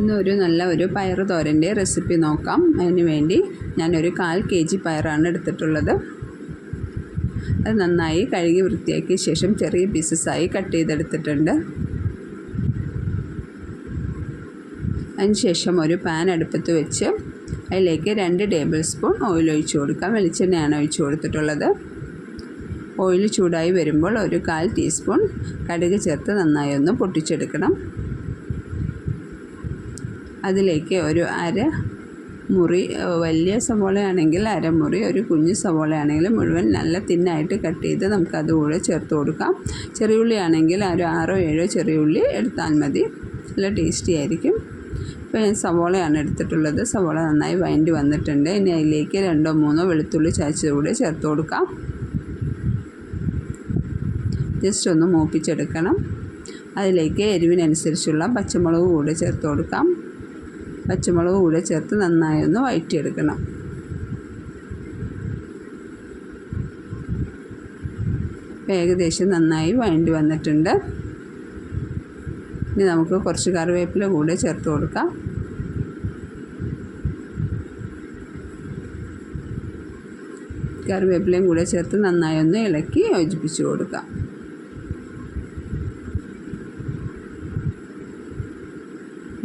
ഇന്നൊരു നല്ല ഒരു പയർ തോരന്റെ റെസിപ്പി നോക്കാം. അതിന് വേണ്ടി ഞാനൊരു കാൽ കെ ജി പയറാണ് എടുത്തിട്ടുള്ളത്. അത് നന്നായി കഴുകി വൃത്തിയാക്കിയ ശേഷം ചെറിയ പീസസായി കട്ട് ചെയ്തെടുത്തിട്ടുണ്ട്. അതിനുശേഷം ഒരു പാൻ അടുപ്പത്ത് വെച്ച് അതിലേക്ക് രണ്ട് ടേബിൾ സ്പൂൺ ഓയിൽ ഒഴിച്ചു കൊടുക്കാം. വെളിച്ചെണ്ണയാണ് ഒഴിച്ചു കൊടുത്തിട്ടുള്ളത്. ഓയിൽ ചൂടായി വരുമ്പോൾ ഒരു കാൽ ടീസ്പൂൺ കടുക് ചേർത്ത് നന്നായി ഒന്ന് പൊട്ടിച്ചെടുക്കണം. അതിലേക്ക് ഒരു അര മുറി വലിയ സവോളയാണെങ്കിൽ അരമുറി ഒരു കുഞ്ഞു സവോളയാണെങ്കിൽ മുഴുവൻ നല്ല തിന്നായിട്ട് കട്ട് ചെയ്ത് നമുക്കത് കൂടെ ചേർത്ത് കൊടുക്കാം. ചെറിയുള്ളി ആണെങ്കിൽ ഒരു ആറോ ഏഴോ ചെറിയുള്ളി എടുത്താൽ മതി. നല്ല ടേസ്റ്റി ആയിരിക്കും. ഇപ്പോൾ ഞാൻ സവോളയാണ് എടുത്തിട്ടുള്ളത്. സവോള നന്നായി വൈൻഡ് വന്നിട്ടുണ്ട്. ഇനി അതിലേക്ക് രണ്ടോ മൂന്നോ വെളുത്തുള്ളി ചാച്ചത് കൂടെ ചേർത്ത് കൊടുക്കാം. ജസ്റ്റ് ഒന്ന് മൂപ്പിച്ചെടുക്കണം. അതിലേക്ക് എരിവിനനുസരിച്ചുള്ള പച്ചമുളക് കൂടെ ചേർത്ത് കൊടുക്കാം. പച്ചമുളക് കൂടെ ചേർത്ത് നന്നായി ഒന്ന് വഴറ്റിയെടുക്കണം ഏകദേശം നന്നായി വഴണ്ടി വന്നിട്ടുണ്ട്. ഇനി നമുക്ക് കുറച്ച് കറിവേപ്പില കൂടെ ചേർത്ത് കൊടുക്കാം. കറിവേപ്പിലയും കൂടെ ചേർത്ത് നന്നായി ഒന്ന് ഇളക്കി യോജിപ്പിച്ച് കൊടുക്കാം.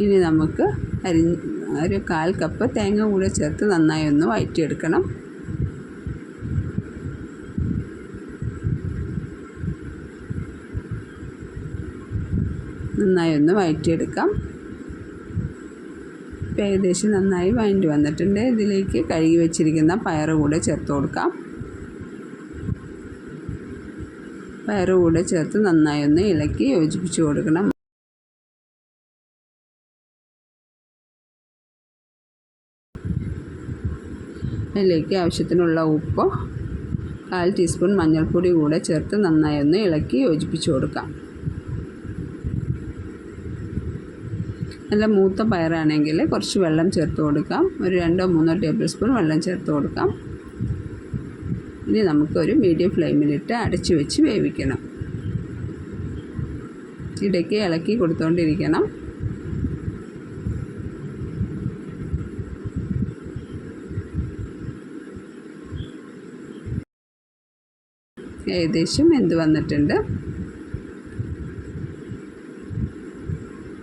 ഇനി നമുക്ക് അരി ഒരു കാൽ കപ്പ് തേങ്ങ കൂടെ ചേർത്ത് നന്നായി ഒന്ന് വഴറ്റിയെടുക്കണം നന്നായി ഒന്ന് വഴറ്റിയെടുക്കാം ഇപ്പം ഏകദേശം നന്നായി വഴണ്ടി വന്നിട്ടുണ്ട്. ഇതിലേക്ക് കഴുകി വെച്ചിരിക്കുന്ന പയർ കൂടെ ചേർത്ത് കൊടുക്കാം. പയർ കൂടെ ചേർത്ത് നന്നായി ഒന്ന് ഇളക്കി യോജിപ്പിച്ച് കൊടുക്കണം. അതിലേക്ക് ആവശ്യത്തിനുള്ള ഉപ്പ് കാൽ ടീസ്പൂൺ മഞ്ഞൾപ്പൊടി കൂടെ ചേർത്ത് നന്നായി ഒന്ന് ഇളക്കി യോജിപ്പിച്ച് കൊടുക്കാം. നല്ല മൂത്ത പയറാണെങ്കിൽ കുറച്ച് വെള്ളം ചേർത്ത് കൊടുക്കാം. ഒരു രണ്ടോ മൂന്നോ ടേബിൾ സ്പൂൺ വെള്ളം ചേർത്ത് കൊടുക്കാം. ഇനി നമുക്കൊരു മീഡിയം ഫ്ലെയിമിലിട്ട് അടച്ചു വെച്ച് വേവിക്കണം. ഇടയ്ക്ക് ഇളക്കി കൊടുത്തുകൊണ്ടിരിക്കണം ഏകദേശം എന്ത് വന്നിട്ടുണ്ട്?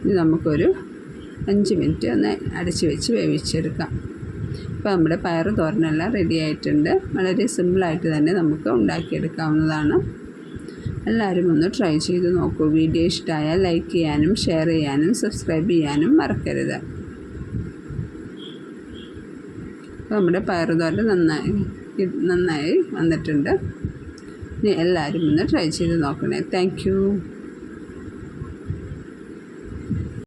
ഇനി നമുക്കൊരു അഞ്ച് മിനിറ്റ് ഒന്ന് അടച്ച് വെച്ച് വേവിച്ചെടുക്കാം. ഇപ്പോൾ നമ്മുടെ പയർ തോരനെല്ലാം റെഡി ആയിട്ടുണ്ട്. വളരെ സിമ്പിളായിട്ട് തന്നെ നമുക്ക് ഉണ്ടാക്കിയെടുക്കാവുന്നതാണ്. എല്ലാവരും ഒന്ന് ട്രൈ ചെയ്ത് നോക്കൂ. വീഡിയോ ഇഷ്ടമായാൽ ലൈക്ക് ചെയ്യാനും ഷെയർ ചെയ്യാനും സബ്സ്ക്രൈബ് ചെയ്യാനും മറക്കരുത്. അപ്പോൾ നമ്മുടെ തോരൻ നന്നായി നന്നായി വന്നിട്ടുണ്ട്. എല്ലാവരും ഒന്ന് ട്രൈ ചെയ്ത് നോക്കണേ. താങ്ക്